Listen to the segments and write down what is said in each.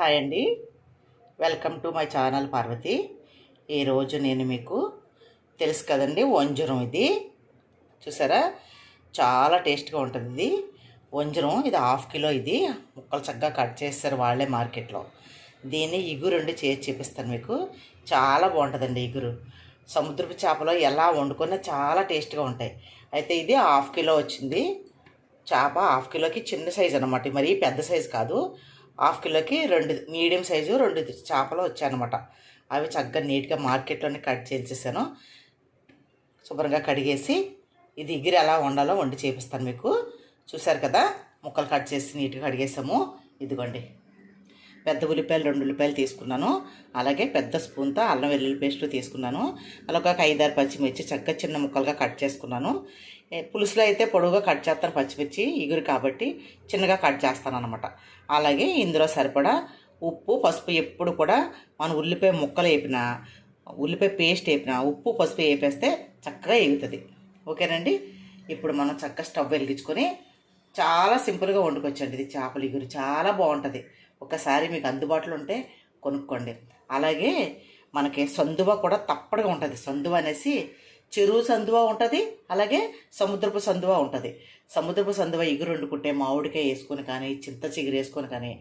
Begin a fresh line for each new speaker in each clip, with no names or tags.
Hi అండి. Welcome to my channel Parvati ఈరోజు నేను మీకు తెలుసు కదండి వంజరం ఇది. చూసారా? చాలా టేస్ట్గా ఉంటుంది ఇది. వంజరం ఇది హాఫ్ కిలో ఇది. ముక్కలు చక్కగా కట్ చేస్తారు వాళ్ళే మార్కెట్లో. దీన్ని ఇగురు వండి చేసి చూపిస్తాను మీకు. చాలా బాగుంటుందండి ఇగురు. సముద్రపు చేపలో ఎలా వండుకున్నా చాలా టేస్ట్గా ఉంటాయి. అయితే ఇది హాఫ్ కిలో వచ్చింది. చేప హాఫ్ కిలోకి చిన్న సైజు అనమాట మరీ పెద్ద సైజు కాదు. హాఫ్ కిలోకి రెండు మీడియం సైజు రెండు చేపలు వచ్చాయన్నమాట. అవి చక్కగా నీట్గా మార్కెట్లోనే కట్ చేసేసాను. శుభ్రంగా కడిగేసి ఇది ఎగిరి ఎలా వండాలో వండి చేపిస్తాను మీకు. చూసారు కదా ముక్కలు కట్ చేసి నీట్గా కడిగేసాము. ఇదిగోండి. పెద్ద ఉల్లిపాయలు రెండు ఉల్లిపాయలు తీసుకున్నాను. అలాగే పెద్ద స్పూన్తో అల్లం వెల్లుల్లి పేస్ట్ తీసుకున్నాను. అలాగే ఒక ఐదారు పచ్చిమిర్చి చక్కగా చిన్న ముక్కలుగా కట్ చేసుకున్నాను. పులుసులో అయితే పొడవుగా కట్ చేస్తాను పచ్చిమిర్చి ఇగురు కాబట్టి చిన్నగా కట్ చేస్తాను అనమాట అలాగే ఇందులో సరిపడా ఉప్పు పసుపు ఎప్పుడు కూడా మనం ఉల్లిపాయ ముక్కలు వేపినా ఉల్లిపాయ పేస్ట్ వేపినా ఉప్పు పసుపు వేపేస్తే చక్కగా ఎగుతుంది ఓకేనండి? ఇప్పుడు మనం చక్కగా స్టవ్ వెలిగించుకొని చాలా సింపుల్గా వండుకొచ్చండి ఇది చేపల ఇగురు. చాలా బాగుంటుంది. ఒకసారి మీకు అందుబాటులో ఉంటే కొనుక్కోండి. అలాగే మనకి సందువ కూడా తప్పడుగా ఉంటుంది. సందువ అనేసి చెరువు సందువ ఉంటుంది అలాగే సముద్రపు సందువ ఉంటుంది. సముద్రపు సందువ ఇగురు వండుకుంటే మామిడికాయ వేసుకొని కానీ చింత చిగురు వేసుకొని కానీ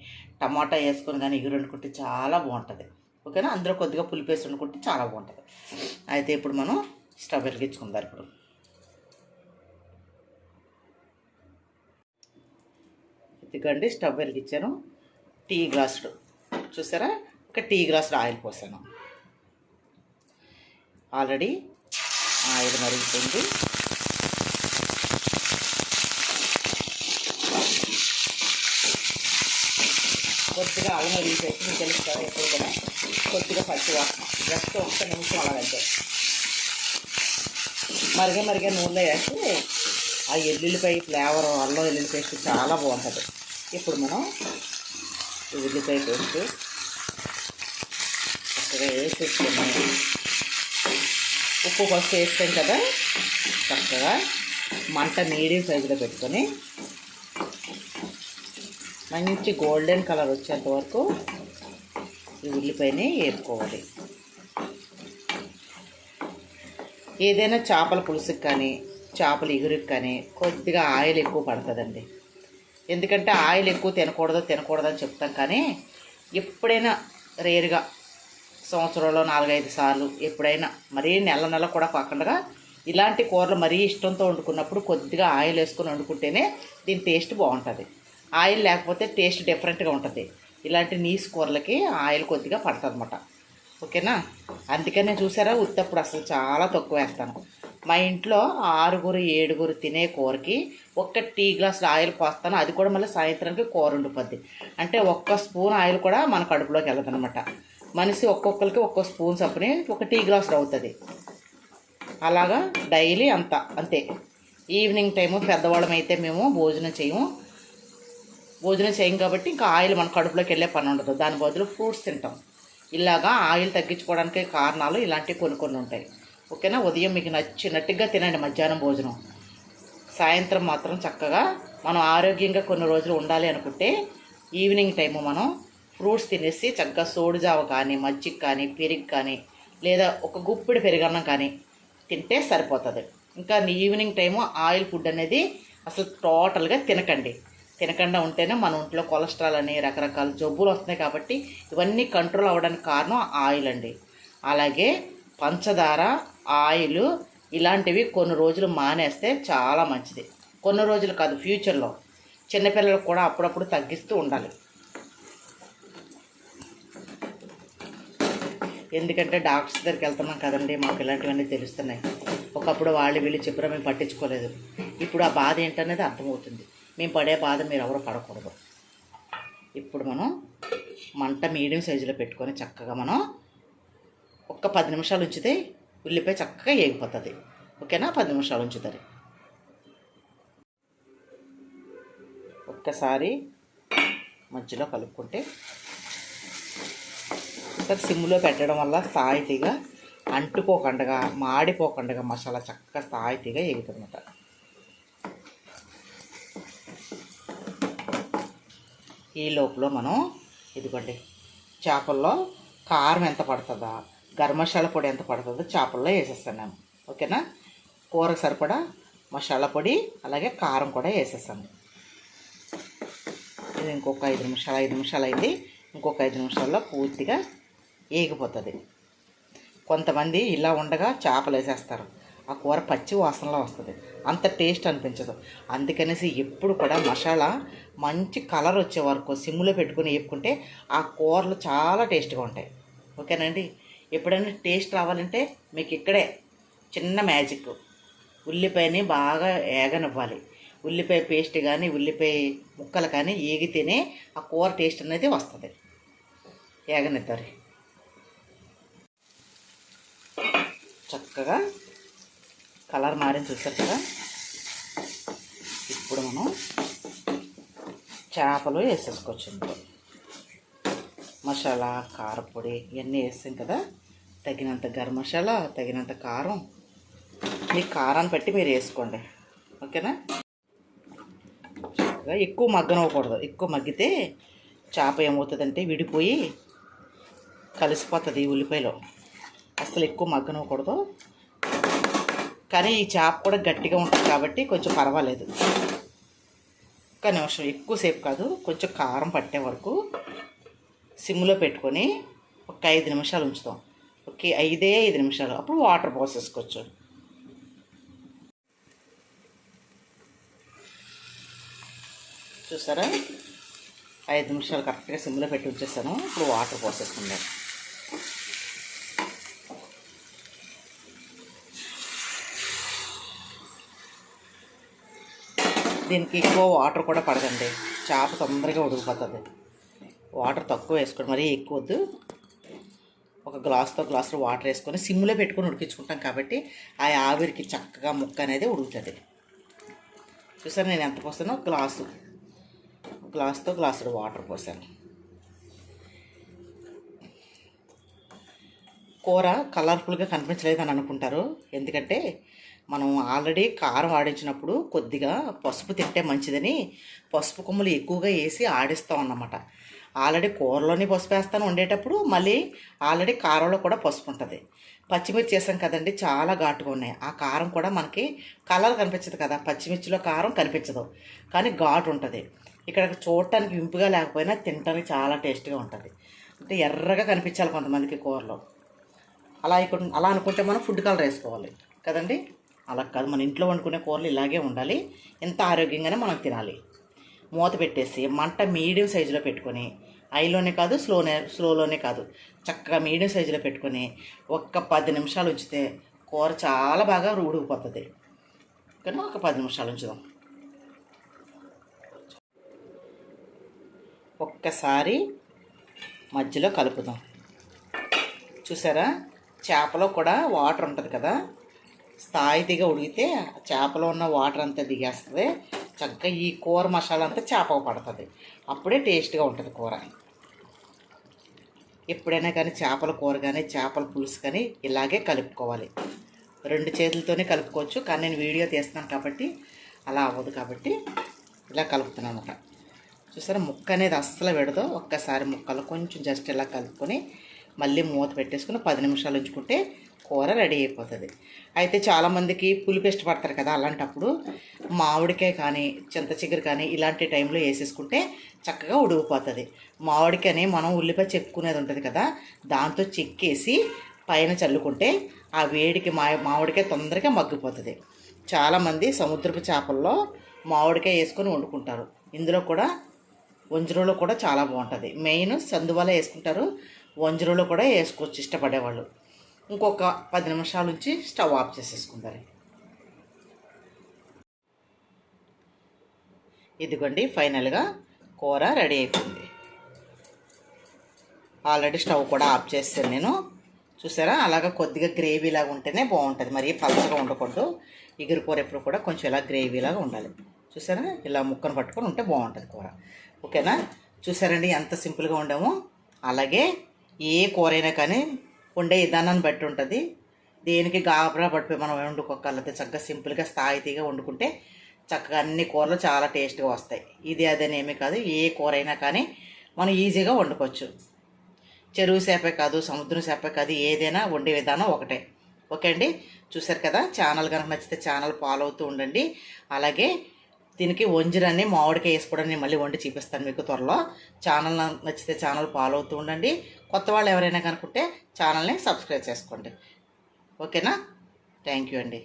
టమాటా వేసుకొని కానీ ఇగురు వండుకుంటే చాలా బాగుంటుంది. ఓకేనా? అందులో కొద్దిగా పులిపేసి వండుకుంటే చాలా బాగుంటుంది. అయితే ఇప్పుడు మనం స్టవ్ వెలిగించుకుందాం ఇప్పుడు. ఇదిగండి స్టవ్ వెలిగించాను. టీ గ్లాసుడు చూసారా? ఒక టీ గ్లాసుడు ఆయిల్ పోసాను. ఆల్రెడీ ఆయిల్ మరుగుతుంది కొద్దిగా అల్లం వేసేసి మీకు తెలుసు కదా ఎప్పుడు కూడా కొద్దిగా పచ్చివాసన జస్ట్ ఒక్క నిమిషం అలాగంటే మరిగే మరిగే నూనెలో వేసి ఆ ఎల్లుల్లిపాయ ఫ్లేవర్ అల్లం ఎల్లుల్లి పేస్ట్ చాలా బాగుంటుంది. ఇప్పుడు మనం ఉల్లిపాయ పేస్ట్ చక్కగా వేసేసుకున్నాం ఉప్పు ఫస్ట్ వేస్తాం కదా? చక్కగా మంట మీడియం సైజులో పెట్టుకొని మంచి గోల్డెన్ కలర్ వచ్చేంత వరకు ఈ ఉల్లిపాయని వేపుకోవాలి. ఏదైనా చేపల పులుసుకి కానీ చేపల ఇగురికి కానీ కొద్దిగా ఆయిల్ ఎక్కువ పడుతుందండి. ఎందుకంటే ఆయిల్ ఎక్కువ తినకూడదు తినకూడదు అని చెప్తాం కానీ ఎప్పుడైనా రేరుగా సంవత్సరంలో నాలుగైదు సార్లు ఎప్పుడైనా మరీ నెల నెల కూడా కాకుండా ఇలాంటి కూరలు మరీ ఇష్టంతో వండుకున్నప్పుడు కొద్దిగా ఆయిల్ వేసుకొని వండుకుంటేనే దీని టేస్ట్ బాగుంటుంది. ఆయిల్ లేకపోతే టేస్ట్ డిఫరెంట్గా ఉంటుంది. ఇలాంటి నీసు కూరలకి ఆయిల్ కొద్దిగా పడుతుంది అనమాట ఓకేనా అందుకనే చూసారా ఉత్తప్పుడు అసలు చాలా తక్కువ వేస్తాను. మా ఇంట్లో ఆరుగురు ఏడుగురు తినే కూరకి ఒక్క టీ గ్లాస్ ఆయిల్ పోస్తాను. అది కూడా మళ్ళీ సాయంత్రానికి కూర ఉండిపోద్ది అంటే ఒక్క స్పూన్ ఆయిల్ కూడా మన కడుపులోకి వెళ్ళదు అనమాట మనిషి ఒక్కొక్కరికి ఒక్కో స్పూన్ చప్పుని ఒక టీ గ్లాసులు అవుతుంది అలాగా డైలీ అంత అంతే. ఈవినింగ్ టైము పెద్దవాళ్ళం అయితే మేము భోజనం చేయము. భోజనం చేయం కాబట్టి ఇంకా ఆయిల్ మన కడుపులోకి వెళ్ళే పని ఉండదు. దాని బదులు ఫ్రూట్స్ తింటాం. ఇలాగా ఆయిల్ తగ్గించుకోవడానికి కారణాలు ఇలాంటివి కొన్ని కొన్ని ఉంటాయి. ఓకేనా? ఉదయం మీకు నచ్చినట్టుగా తినండి మధ్యాహ్నం భోజనం. సాయంత్రం మాత్రం చక్కగా మనం ఆరోగ్యంగా కొన్ని రోజులు ఉండాలి అనుకుంటే ఈవినింగ్ టైము మనం ఫ్రూట్స్ తినేసి చక్కగా సోడు జావ కానీ మజ్జిగ కానీ పెరుగు కానీ లేదా ఒక గుప్పిడి పెరుగన్నం కానీ తింటే సరిపోతుంది. ఇంకా ఈవినింగ్ టైము ఆయిల్ ఫుడ్ అనేది అసలు టోటల్గా తినకండి. తినకుండా ఉంటేనే మన ఒంట్లో కొలెస్ట్రాల్ అని రకరకాల జబ్బులు వస్తున్నాయి కాబట్టి ఇవన్నీ కంట్రోల్ అవ్వడానికి కారణం ఆయిల్ అండి. అలాగే పంచదార ఆయిల్ ఇలాంటివి కొన్ని రోజులు మానేస్తే చాలా మంచిది. కొన్ని రోజులు కాదు ఫ్యూచర్లో. చిన్నపిల్లలకు కూడా అప్పుడప్పుడు తగ్గిస్తూ ఉండాలి. ఎందుకంటే డాక్టర్స్ దగ్గరికి వెళ్తున్నాం కదండి మాకు ఇలాంటివన్నీ తెలుస్తున్నాయి. ఒకప్పుడు వాళ్ళు వీళ్ళు చెప్పినా మేము పట్టించుకోలేదు. ఇప్పుడు ఆ బాధ ఏంటనేది అర్థమవుతుంది. మేము పడే బాధ మీరు ఎవరు పడకూడదు. ఇప్పుడు మనం మంట మీడియం సైజులో పెట్టుకొని చక్కగా మనం ఒక్క పది నిమిషాలు ఉంచితే ఉల్లిపాయ చక్కగా ఏగిపోతుంది. ఓకేనా? పది నిమిషాలు ఉంచుతారు. ఒక్కసారి మధ్యలో కలుపుకుంటే ఒకసారి సిమ్లో పెట్టడం వల్ల సాయితీగా అంటుకోకుండా మాడిపోకుండా మసాలా చక్కగా సాయితీగా ఎగుతుందన్నమాట ఈ లోపల మనం ఇదిగోండి చేపల్లో కారం ఎంత పడుతుందా గరం మసాలా పొడి ఎంత పడుతుందో చేపల్లో వేసేస్తాను ఓకేనా? కూర సరిపడా మసాలా పొడి అలాగే కారం కూడా వేసేస్తాను. ఇది ఇంకొక ఐదు నిమిషాలు ఐదు నిమిషాలు అయింది. ఇంకొక ఐదు నిమిషాల్లో పూర్తిగా ఏగిపోతుంది. కొంతమంది ఇలా ఉండగా చేపలు వేసేస్తారు ఆ కూర పచ్చి వాసనలో వస్తుంది. అంత టేస్ట్ అనిపించదు. అందుకనేసి ఎప్పుడు కూడా మసాలా మంచి కలర్ వచ్చే వరకు సిమ్లో పెట్టుకుని వేపుకుంటే ఆ కూరలు చాలా టేస్ట్గా ఉంటాయి. ఓకేనండి? ఎప్పుడైనా టేస్ట్ రావాలంటే మీకు ఇక్కడే చిన్న మ్యాజిక్. ఉల్లిపాయని బాగా ఏగనివ్వాలి. ఉల్లిపాయ పేస్ట్ కానీ ఉల్లిపాయ ముక్కలు కానీ ఏగితేనే ఆ కూర టేస్ట్ అనేది వస్తుంది. ఏగనిద్దారు చక్కగా కలర్ మారిన చూసారు కదా? ఇప్పుడు మనం చేపలు వేసేసుకోవచ్చు ఇందులో. మసాలా కారపొడి ఇవన్నీ వేస్తాం కదా? తగినంత గరం మసాలా తగినంత కారం. మీ కారాన్ని బట్టి మీరు వేసుకోండి. ఓకేనా? చక్కగా ఎక్కువ మగ్గనవ్వకూడదు. ఎక్కువ మగ్గితే చేప ఏమవుతుందంటే విడిపోయి కలిసిపోతుంది ఉల్లిపాయలో. అసలు ఎక్కువ మగ్గనవ్వకూడదు. కానీ ఈ చేప కూడా గట్టిగా ఉంటుంది కాబట్టి కొంచెం పర్వాలేదు. ఒక్క నిమిషం ఎక్కువసేపు కాదు కొంచెం కారం పట్టే వరకు సిమ్లో పెట్టుకొని ఒక ఐదు నిమిషాలు ఉంచుతాం. ఓకే ఐదే ఐదు నిమిషాలు. అప్పుడు వాటర్ పోసేసుకోవచ్చు. చూసారా? ఐదు నిమిషాలు కరెక్ట్గా సిమ్లో పెట్టి ఉంచేస్తాను ఇప్పుడు వాటర్ పోసేసుకుందాం. దీనికి ఎక్కువ వాటర్ కూడా పడదండి. చేప తొందరగా ఉడికిపోతుంది. వాటర్ తక్కువ వేసుకోండి. మరీ ఎక్కువ వద్దు. ఒక గ్లాస్తో గ్లాసులో వాటర్ వేసుకొని సిమ్లో పెట్టుకొని ఉడికించుకుంటాం కాబట్టి ఆ ఆవిరికి చక్కగా ముక్క అనేది ఉడుకుతుంది. చూసారు నేను ఎంత పోస్తానో? గ్లాసు. గ్లాస్తో గ్లాసుడు వాటర్ పోసాను. కూర కలర్ఫుల్గా కనిపించలేదని అనుకుంటారు. ఎందుకంటే మనం ఆల్రెడీ కారం ఆడించినప్పుడు కొద్దిగా పసుపు తింటే మంచిదని పసుపు కొమ్ములు ఎక్కువగా వేసి ఆడిస్తాం అన్నమాట. ఆల్రెడీ కూరలోనే పసుపు వేస్తాను వండేటప్పుడు మళ్ళీ ఆల్రెడీ కారంలో కూడా పసుపు ఉంటుంది. పచ్చిమిర్చి వేసాం కదండి చాలా ఘాటుగా ఉన్నాయి. ఆ కారం కూడా మనకి కలర్ కనిపించదు కదా పచ్చిమిర్చిలో కారం కనిపించదు. కానీ ఘాటు ఉంటుంది. ఇక్కడ చూడటానికి ఇంపుగా లేకపోయినా తినటానికి చాలా టేస్ట్గా ఉంటుంది. అంటే ఎర్రగా కనిపించాలి కొంతమందికి కూరలో. అలా ఇక్కడ అలా అనుకుంటే మనం ఫుడ్ కలర్ వేసుకోవాలి. కదండి? అలా కాదు. మన ఇంట్లో వండుకునే కూరలు ఇలాగే ఉండాలి. ఎంత ఆరోగ్యంగానే మనం తినాలి. మూత పెట్టేసి మంట మీడియం సైజులో పెట్టుకొని ఐలోనే కాదు స్లోనే స్లోలోనే కాదు చక్కగా మీడియం సైజులో పెట్టుకొని ఒక్క పది నిమిషాలు ఉంచితే కూర చాలా బాగా ఉడికిపోతుంది కానీ ఒక పది నిమిషాలు ఉంచుదాం. ఒక్కసారి మధ్యలో కలుపుదాం. చూసారా? చేపలో కూడా వాటర్ ఉంటుంది కదా? స్థాయితీగా ఉడికితే చేపలో ఉన్న వాటర్ అంతా దిగేస్తుంది. చక్కగా ఈ కూర మసాలా అంతా చేపకు పడుతుంది. అప్పుడే టేస్ట్గా ఉంటుంది కూర. ఎప్పుడైనా కానీ చేపల కూర కానీ చేపల పులుసు కానీ ఇలాగే కలుపుకోవాలి. రెండు చేతులతోనే కలుపుకోవచ్చు. కానీ నేను వీడియో తీస్తున్నాను కాబట్టి అలా అవ్వదు కాబట్టి ఇలా కలుపుతున్నాను అనమాట చూసారా? ముక్క అనేది అస్సలు పెడదు ఒక్కసారి ముక్కలు కొంచెం జస్ట్ ఇలా కలుపుకొని మళ్ళీ మూత పెట్టేసుకుని పది నిమిషాలు ఉంచుకుంటే కూర రెడీ అయిపోతుంది. అయితే చాలామందికి పులుపు ఇష్టపడతారు కదా అలాంటప్పుడు మామిడికాయ కానీ చింత చిగురు కానీ ఇలాంటి టైంలో వేసేసుకుంటే చక్కగా ఉడికిపోతుంది. మామిడికాయని మనం ఉల్లిపాయ చెక్కునేది ఉంటుంది కదా దాంతో చెక్కేసి పైన చల్లుకుంటే ఆ వేడికి మా మామిడికాయ తొందరగా మగ్గిపోతుంది. చాలామంది సముద్రపు చేపల్లో మామిడికాయ వేసుకొని వండుకుంటారు. ఇందులో కూడా వంజరంలో కూడా చాలా బాగుంటుంది. మెయిన్ సందువల వేసుకుంటారు వంజరంలో కూడా వేసుకోవచ్చు ఇష్టపడేవాళ్ళు. ఇంకొక పది నిమిషాల నుంచి స్టవ్ ఆఫ్ చేసేసుకుంటారు. ఇదిగోండి ఫైనల్గా కూర రెడీ అయిపోయింది. ఆల్రెడీ స్టవ్ కూడా ఆఫ్ చేస్తాను నేను. చూసారా? అలాగా కొద్దిగా గ్రేవీ లాగా ఉంటేనే బాగుంటుంది. మరీ పలచగా ఉండకూడదు. ఎగురు కూర ఎప్పుడు కూడా కొంచెం ఇలా గ్రేవీ లాగా ఉండాలి. చూసారా? ఇలా ముక్కను పట్టుకొని ఉంటే బాగుంటుంది కూర. ఓకేనా? చూసారండి? ఎంత సింపుల్గా ఉండామో. అలాగే ఏ కూర అయినా కానీ వండే విధానాన్ని బట్టి ఉంటుంది. దేనికి గాబరా పడిపోయి మనం వండుకోగలిగితే చక్కగా సింపుల్గా స్థాయితీగా వండుకుంటే చక్కగా అన్ని కూరలు చాలా టేస్ట్గా వస్తాయి. ఇది అదేనేమి కాదు. ఏ కూర అయినా కానీ మనం ఈజీగా వండుకోవచ్చు. చెరువు చేపే కాదు సముద్రం చేపే కాదు ఏదైనా వండే విధానం ఒకటే. ఓకే అండి? చూసారు కదా? ఛానల్ కనుక నచ్చితే ఛానల్ ఫాలో అవుతూ ఉండండి. అలాగే దీనికి వంజరాన్ని మామిడికాయ వేసుకోవడానికి నేను మళ్ళీ వండి చూపిస్తాను మీకు త్వరలో. ఛానల్ నచ్చితే ఛానల్ ఫాలో అవుతూ ఉండండి. కొత్త వాళ్ళు ఎవరైనా కనుకుంటే ఛానల్ని సబ్స్క్రైబ్ చేసుకోండి. ఓకేనా? థ్యాంక్ యూ అండి.